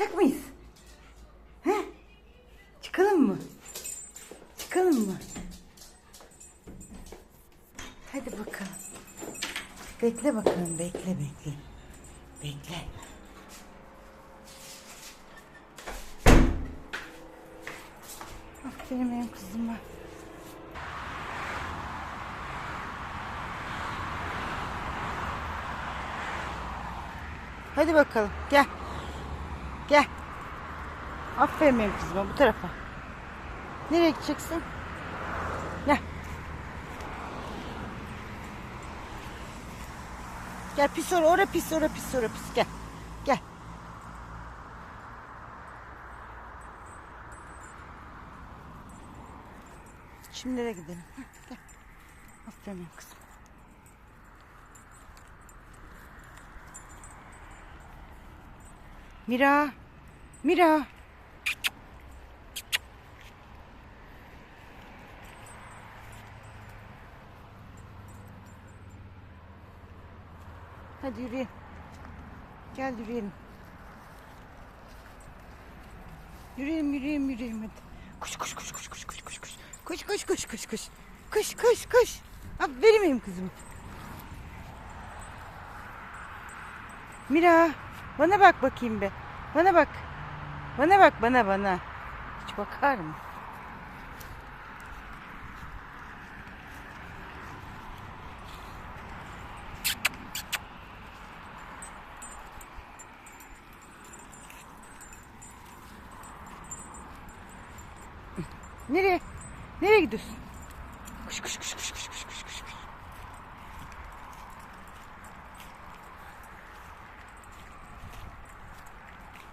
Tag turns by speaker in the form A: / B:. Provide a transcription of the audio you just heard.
A: Çıkacak mıyız? He? Çıkalım mı? Çıkalım mı? Hadi bakalım. Bekle bakalım, bekle, bekle. Bekle. Aferin benim kızıma. Hadi bakalım, gel. Gel. Aferin benim kızıma bu tarafa. Nereye gideceksin? Gel. Gel pis ora, ora pis, ora pis, ora pis. Gel. Gel. Şimdi nereye gidelim? Gel. Aferin benim kızım. Mira. Mira. Hadi yürüyelim. Gel yürüyelim. Yürüyelim yürüyelim yürüyelim hadi. Koş koş koş koş koş koş koş koş. Koş koş koş koş koş. Koş koş koş. Aferin benim kızım. Mira bana bak bakayım be. Bana bak. Bana bak bana bana. Hiç bakar mı? Nereye? Nereye gidiyorsun? Koş koş koş koş koş koş koş koş.